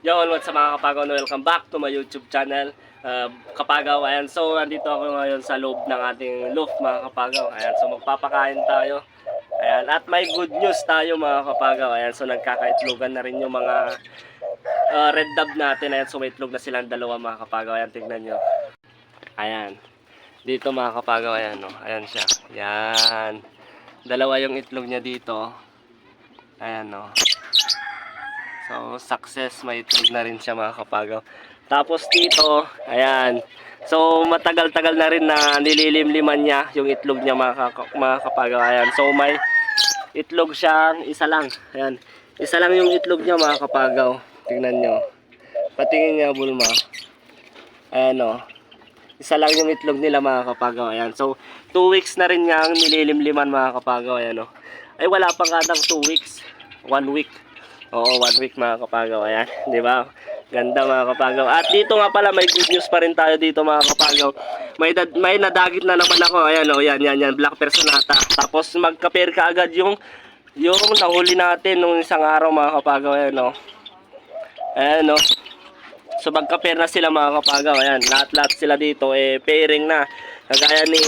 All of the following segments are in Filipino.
Yo, what's up mga kapagaw? Welcome back to my YouTube channel. Uh, kapagaw, ayan. So, nandito ako ngayon sa loob ng ating loft mga kapagaw. Ayan, so magpapakain tayo. Ayan, at may good news tayo mga kapagaw. Ayan, so nagkakaitlogan na rin yung mga uh, red dove natin. Ayan, so may itlog na silang dalawa mga kapagaw. Ayan, tignan nyo. Ayan. Dito mga kapagaw, ayan, no. Ayan siya. Ayan. Dalawa yung itlog niya dito. Ayan, no. So, success. May itlog na rin siya mga kapagaw. Tapos dito, ayan. So, matagal-tagal na rin na nililimliman niya yung itlog niya mga, kaka- mga kapagaw. Ayan. So, may itlog siyang isa lang. Ayan. Isa lang yung itlog niya mga kapagaw. Tingnan nyo. Patingin niya, Bulma. Ayan o. Isa lang yung itlog nila mga kapagaw. Ayan. So, 2 weeks na rin nga ang nililimliman mga kapagaw. Ayan o. Ay, wala pa nga ng 2 weeks. 1 week. Oo, 1 week mga kapagaw. Ayan. Di ba? Ganda mga kapagaw. At dito nga pala, may good news pa rin tayo dito mga kapagaw. May, dad- may nadagit na naman ako. Ayan o. Yan, yan, yan. Black personata. Tapos magka-pair ka agad yung yung nahuli natin nung isang araw mga kapagaw. Ayan o. Ayan o. So magka-pair na sila mga kapagaw. Ayan, lahat-lahat sila dito eh pairing na. Kagaya ni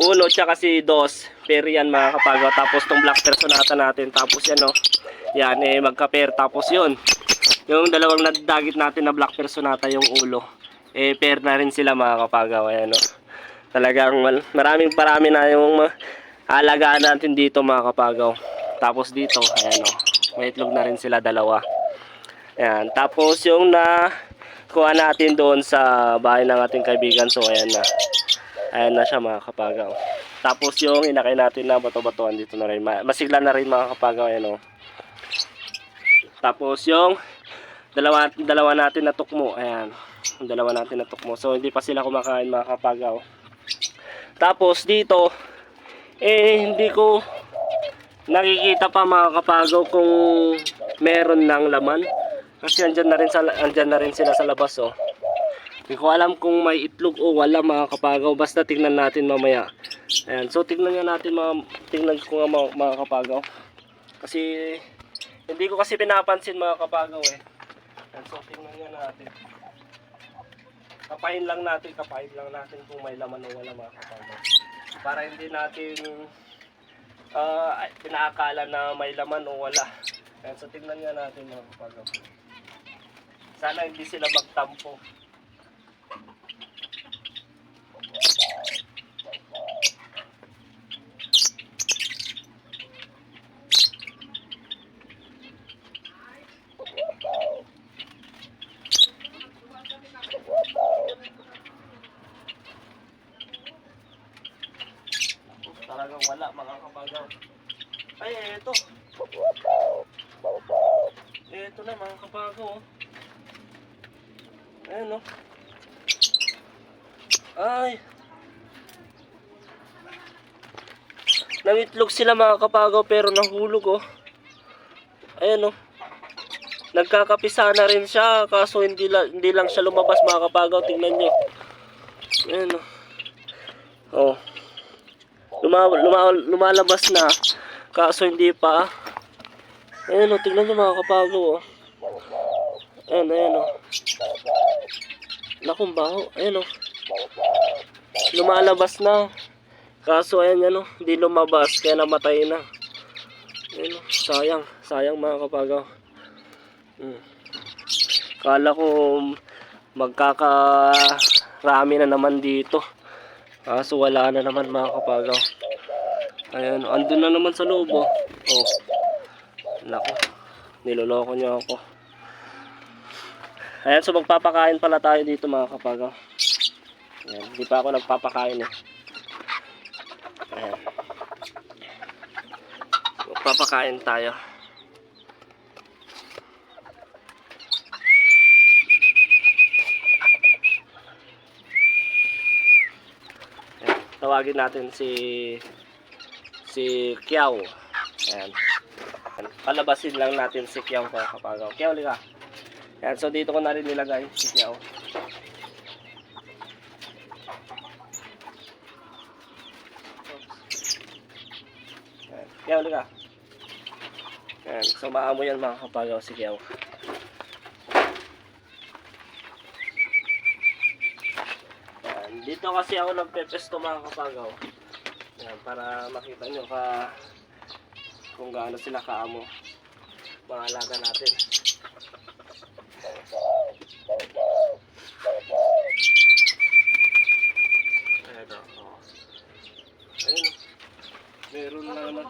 Uno tsaka si Dos, pair yan mga kapagaw. Tapos tong black personata natin. Tapos yan oh. Yan eh magka-pair. Tapos yun. Yung dalawang nadagit natin na black personata yung ulo. Eh pair na rin sila mga kapagaw. Ayan oh. Talagang maraming parami na yung alagaan natin dito mga kapagaw. Tapos dito, ayan oh. May itlog na rin sila dalawa. Ayan. Tapos yung na kuha natin doon sa bahay ng ating kaibigan. So ayan na. Ayan na siya mga kapagaw. Tapos yung inakay natin na bato-batuan dito na rin. Ma- Masigla na rin mga kapagaw. Ayan o. Tapos yung dalawa, dalawa natin na tukmo. Ayan. Yung dalawa natin na tukmo. So hindi pa sila kumakain mga kapagaw. Tapos dito, eh hindi ko nakikita pa mga kapagaw kung meron ng laman. Kasi andyan na rin, sa, andyan na rin sila sa labas oh. Hindi ko alam kung may itlog o wala mga kapagaw. Basta tingnan natin mamaya. Ayan. So tingnan nga natin mga, tingnan ko nga mga, mga kapagaw. Kasi hindi ko kasi pinapansin mga kapagaw eh. Ayan. So tingnan nga natin. Kapain lang natin, kapain lang natin kung may laman o wala mga kapagaw. Para hindi natin ah pinaakala na may laman o wala. Ayan, so tingnan nga natin mga kapagaw. Sana hindi sila magtampo. Talagang wala mga kapagaw. Ay, eto. Eto na mga kapagaw. oh. Ayan o. Ay. Nangitlog sila mga kapagaw pero nahulog oh. Ayan o. Nagkakapisa na rin siya kaso hindi, la, hindi lang siya lumabas mga kapagaw. Tingnan nyo. Ayan o. Oh. Luma, luma, lumalabas na kaso hindi pa. Ayan o. Tingnan nyo mga kapagaw oh. Ayan, ayan o. Nakong baho. Ayan o. Lumalabas na. Kaso ayan yan o. Hindi lumabas. Kaya namatay na. Ayan o. Sayang. Sayang mga kapagaw. Hmm. Kala ko magkakarami na naman dito. Kaso wala na naman mga kapagaw. Ayan. Andun na naman sa loob o. Oh. Nako. Niloloko niya ako. Ayan, so magpapakain pala tayo dito mga kapagaw. Ayan, hindi pa ako nagpapakain eh. Ayan. Magpapakain tayo. Ayan, tawagin natin si si Kiao. Ayan. Ayan, Palabasin lang natin si Kiao mga kapagaw. Kiao, lika. Yan, so dito ko na rin nilagay si Kiao. Kiao, lika. Ayan. So maamo yan mga kapagaw sigaw. Oh. Ayan. Dito kasi ako nagpepesto mga kapagaw. Ayan. Para makita nyo ka kung gaano sila kaamo mga alaga natin. Ayan oh. o. Oh. Meron na naman.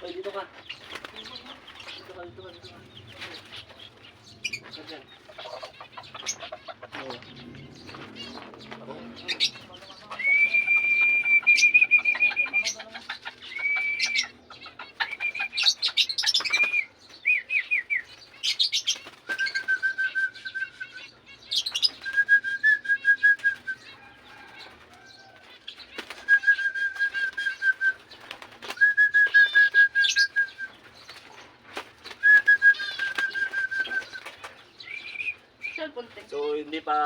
Ay, dito ka. Dito ka, dito ka, dito ka. Dito ka dyan. Oh. Cellphone te. So, hindi pa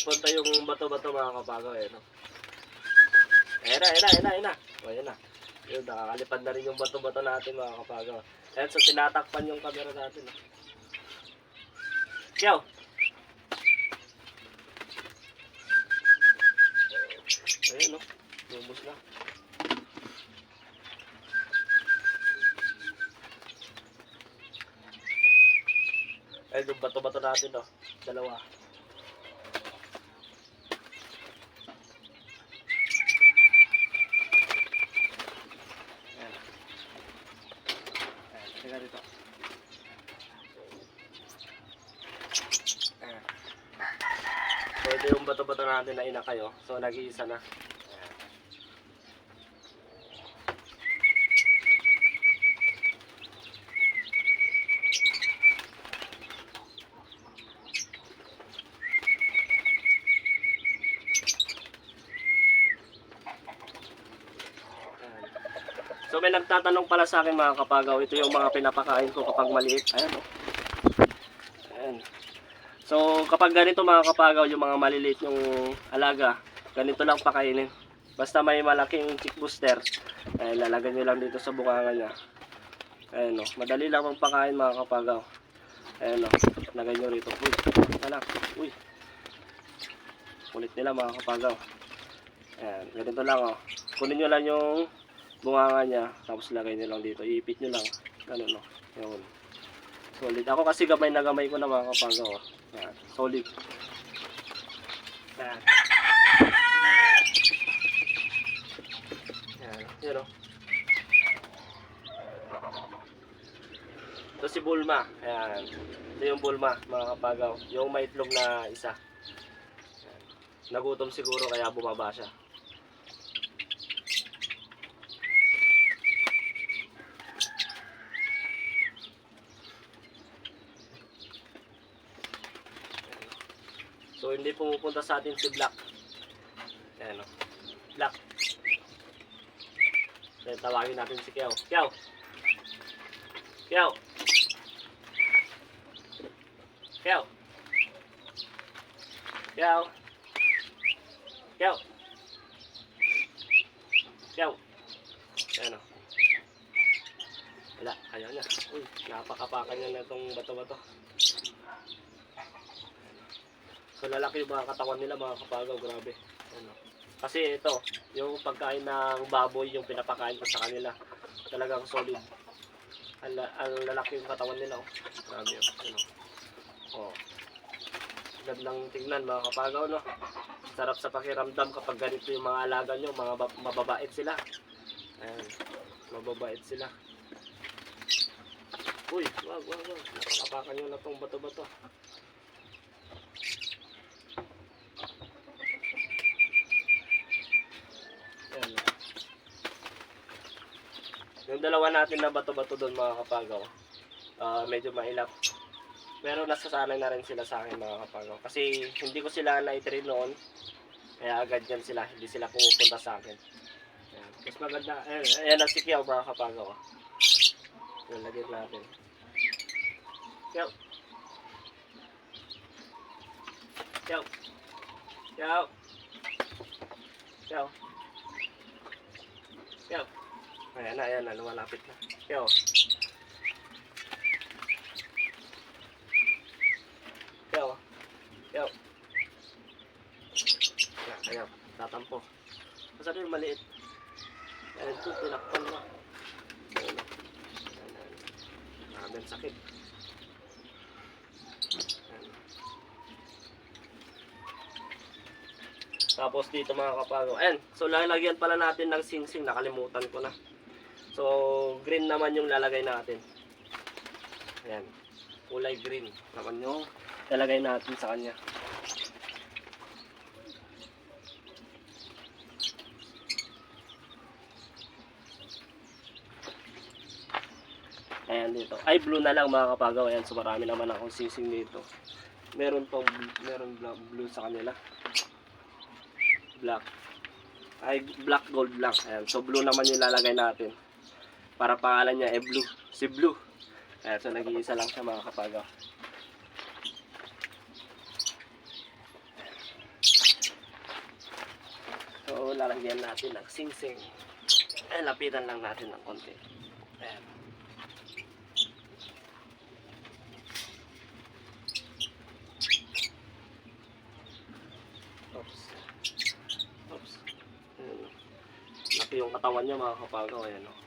pupunta yung bato-bato mga kapagaw eh, no? Ayan na, ayan na, ayan na, ayan na. O, ayan na. Yun, nakakalipad na rin yung bato-bato natin mga kapagaw. Ayan, so tinatakpan yung camera natin. No? Kiyaw! Ayun, no? Lubos na. Ayun, yung bato-bato natin, no? Dalawa. Ayan. Ayan, teka dito. Ayan. So, ito yung bato-bato natin na ina kayo. So, nag-iisa na. So may nagtatanong pala sa akin mga kapagaw, ito yung mga pinapakain ko kapag maliit. Ayan o. Ayan. So kapag ganito mga kapagaw, yung mga maliliit yung alaga, ganito lang pakainin. Basta may malaking chick booster, ay lalagyan nyo lang dito sa bunganga niya. Ayan o. Madali lang magpakain mga kapagaw. Ayan o. Lagay nyo rito. Uy. Anak. Uy. Kulit nila mga kapagaw. Ayan. Ganito lang o. Kunin nyo lang yung bunganga niya, tapos lagay nyo lang dito. Iipit nyo lang. Ganun, no? Yun. Solid. Ako kasi gamay na gamay ko na mga kapagaw. oh. Yan. Solid. Yan. Yan. Yun, oh. Ito si Bulma. Ayan. Ito yung Bulma, mga kapagaw. Yung may itlog na isa. Nagutom siguro kaya bumaba siya. So hindi pumupunta sa atin si Black. Ayan o. Black. Then tawagin natin si Kiao. Kiao! Kiao! Kiao! Kiao! Kiao! Kiao! Ayan o. Wala, ayaw niya. Uy, napakapakan niya na itong bato-bato. So lalaki yung mga katawan nila mga kapagaw, grabe. Ano. Kasi ito, yung pagkain ng baboy, yung pinapakain ko sa kanila, talagang solid. Ang, ang lalaki yung katawan nila, oh. Grabe, oh. Ano. Oh. Gandang tingnan mga kapagaw, no? Sarap sa pakiramdam kapag ganito yung mga alaga nyo, mga ba- mababait sila. Ayan, mababait sila. Uy, wag, wag, wag. Napakapakan nyo na tong bato-bato. Ayan. Yung dalawa natin na bato-bato doon mga kapagaw, ah, medyo mailap. Pero nasasanay na rin sila sa akin mga kapagaw. Kasi hindi ko sila na-train noon. Kaya agad yan sila, hindi sila pumupunta sa akin. Ayan. Mas maganda, ayan, ayan ang si Kiao mga kapagaw. ah. Yung lagyan natin. Kiao. Kiao. Kiao. Kiao. Kiao. Ayan na, ayan na, lumalapit na. Kiao. Kiao. Kiao. tatampo. Masarap yung maliit. Ayan, ito, tinakpan mo. Ayan, oh. Ayan, ayan. Sakit. Ayan. Tapos dito mga kapagaw. Ayan, so lalagyan pala natin ng singsing. Nakalimutan ko na. So, green naman yung lalagay natin. Ayan. Kulay green naman yung lalagay natin sa kanya. Ayan dito. Ay, blue na lang mga kapagaw. Ayan, so marami naman akong sising dito. Meron pong, meron blue sa kanila. Black. Ay, black gold lang. Ayan, so blue naman yung lalagay natin. Para pangalan niya, eh blue. Si blue. Ayan, so nag-iisa lang siya mga kapagaw. So, lalagyan natin ng sing-sing. Ay, lapitan lang natin ng konti. Ayan. Oops. Oops. Ayan. Laki yung katawan niya mga kapagaw. Ayan o.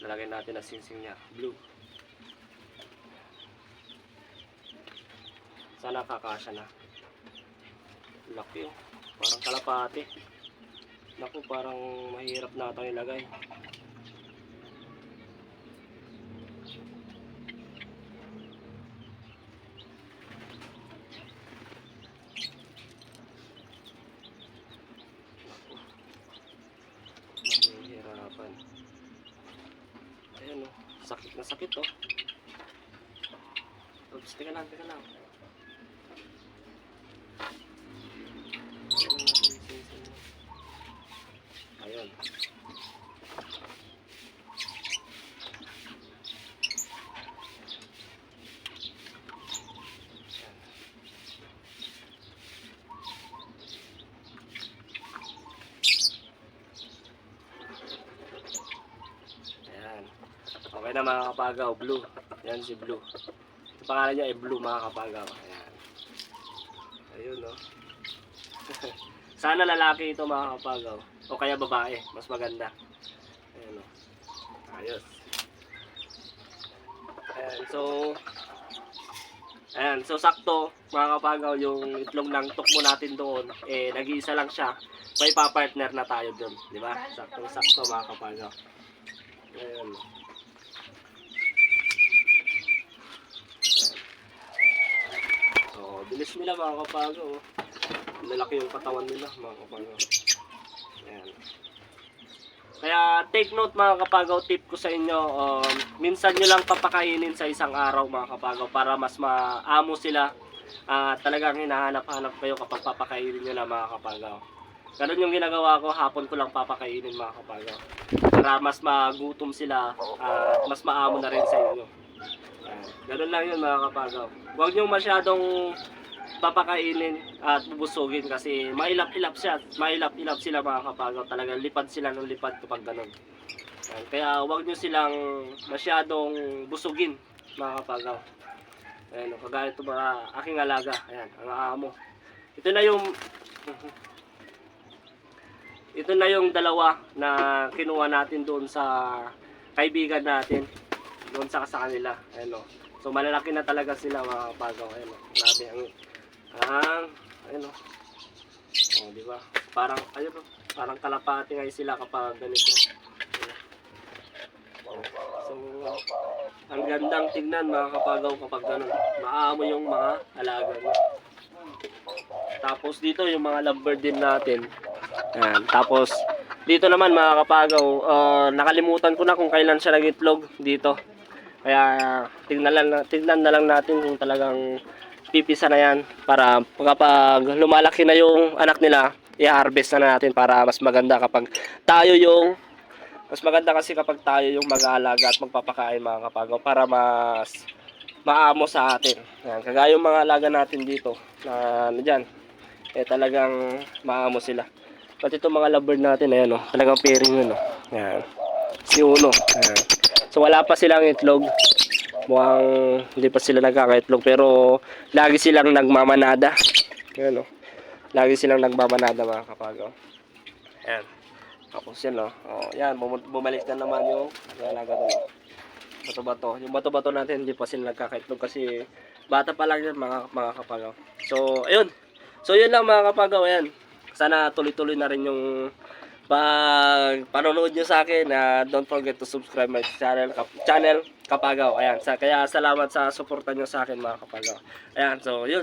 Lalagyan natin ang singsing niya. Blue. Sana kakasya na. Laki oh. Parang kalapati. Naku, parang mahirap na ito ilagay. Mahihirapan. Ayan oh. Sakit na sakit oh. Oops, teka lang, teka lang. Ayun. Ayan. Okay na mga kapagaw, blue. Yan si blue. Ang pangalan niya ay blue mga kapagaw. Ayan. Ayun no. Sana lalaki ito mga kapagaw. O kaya babae. Mas maganda. Ayan o. Ayos. Ayan. So, ayan. So, sakto mga kapagaw yung itlog ng tukmo natin doon. Eh, nag-iisa lang siya. May pa-partner na tayo doon. Di ba? Sakto-sakto mga kapagaw. Ayan. So, bilis nila mga kapagaw. oh. Lalaki yung katawan nila, mga kapagaw. Ayan. Kaya take note mga kapagaw, tip ko sa inyo, um, minsan nyo lang papakainin sa isang araw mga kapagaw para mas maamo sila. Ah, talagang hinahanap-hanap kayo kapag papakainin nyo na mga kapagaw. Ganun yung ginagawa ko, hapon ko lang papakainin mga kapagaw. Para mas magutom sila at mas maamo na rin sa inyo. Ganun lang yun mga kapagaw. Huwag nyo masyadong papakainin at bubusugin kasi mailap-ilap siya. Mailap-ilap sila mga kapagaw. Talagang lipad sila ng lipad kapag ganun. Kaya huwag nyo silang masyadong busugin mga kapagaw. Ayan, o, kagaya ito mga aking alaga. Ayan, ang amo. Ito na yung ito na yung dalawa na kinuha natin doon sa kaibigan natin doon sa sa kanila. Ayan o. So malalaki na talaga sila mga kapagaw. Ayan o. Grabe ang ang ayun o. Oh, di ba? Parang ayun o. Parang kalapati ngayon sila kapag ganito. So ang gandang tingnan mga kapagaw kapag ganun. Maamo yung mga alaga niya. Tapos dito yung mga lovebird din natin. Ayan. Tapos, dito naman mga kapagaw, ah, nakalimutan ko na kung kailan siya nag-itlog dito. Kaya, tignan, lang, tignan na lang natin kung talagang pipisa na yan para kapag lumalaki na yung anak nila, i-harvest na natin para mas maganda kapag tayo yung mas maganda kasi kapag tayo yung mag-aalaga at magpapakain mga kapagaw para mas maamo sa atin. Yan, kagaya yung mga alaga natin dito na ano eh talagang maamo sila. Pati itong mga lovebird natin, ayan o, talagang pairing yun o. Yan. Si Uno. Ayan. So wala pa silang itlog. Mukhang hindi pa sila nagkakaitlog pero lagi silang nagmamanada. Ayan o. Lagi silang nagmamanada mga kapagaw. Ayan. Tapos yan, no? Oh, yan, bum- bumalik na naman yung alaga doon. no? Bato-bato. Yung bato-bato natin, hindi pa sila nagkakaitlog kasi bata pa lang yan, mga, mga kapagaw. So, ayun. So, yun lang mga kapagaw. Ayan. Sana tuloy-tuloy na rin yung pag panonood nyo sa akin. na don't forget to subscribe my channel, kap, channel Kapagaw. Ayan. Sa, kaya salamat sa suporta nyo sa akin mga kapagaw. Ayan. So, yun.